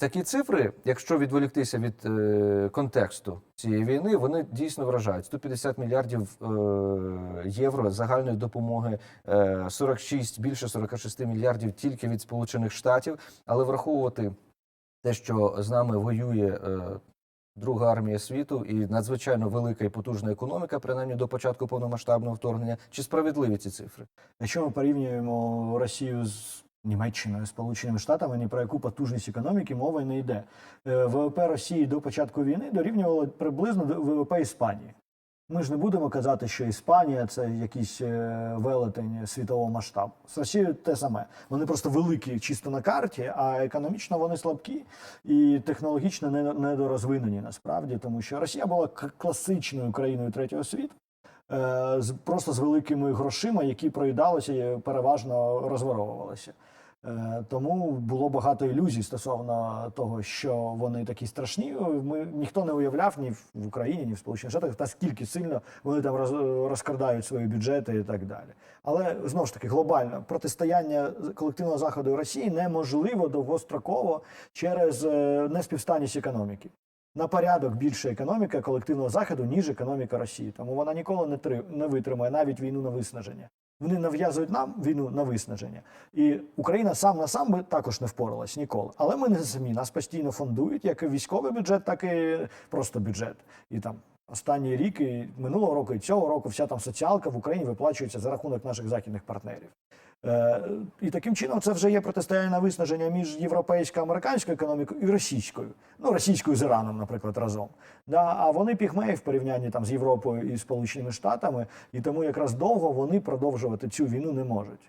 Такі цифри, якщо відволіктися від е, контексту цієї війни, вони дійсно вражають 150 мільярдів е, євро загальної допомоги, е, 46, більше 46 мільярдів тільки від Сполучених Штатів. Але враховувати те, що з нами воює е, друга армія світу і надзвичайно велика і потужна економіка, принаймні до початку повномасштабного вторгнення, чи справедливі ці цифри? Якщо ми порівнюємо Росію з Німеччиною, Сполученими Штатами, ні про яку потужність економіки мова не йде. Е, ВВП Росії до початку війни дорівнювало приблизно до ВВП Іспанії. Ми ж не будемо казати, що Іспанія це якийсь е, велетень світового масштабу. З Росією те саме. Вони просто великі чисто на карті, а економічно вони слабкі і технологічно не- недорозвинені насправді, тому що Росія була класичною країною третього світу. Е, просто з великими грошима, які проїдалися і переважно розворовувалися. Е, Тому було багато ілюзій стосовно того, що вони такі страшні. Ми ніхто не уявляв ні в Україні, ні в Сполучених Штатах, наскільки сильно вони там роз, розкрадають свої бюджети і так далі. Але знову ж таки глобально протистояння колективного заходу і Росії неможливо довгостроково через е, неспівстанність економіки. На порядок більше економіка колективного заходу, ніж економіка Росії. Тому вона ніколи не три не витримає навіть війну на виснаження. Вони нав'язують нам війну на виснаження, і Україна сам на сам би також не впоралась ніколи. Але ми не самі нас постійно фондують, як військовий бюджет, так і просто бюджет. І там останній рік і минулого року, і цього року вся там соціалка в Україні виплачується за рахунок наших західних партнерів. Е, і таким чином це вже є протистояння виснаження між європейською американською економікою і російською. Ну, російською з Іраном, наприклад, разом. Да, а вони пігмеї в порівнянні там з Європою і Сполученими Штатами, і тому якраз довго вони продовжувати цю війну не можуть.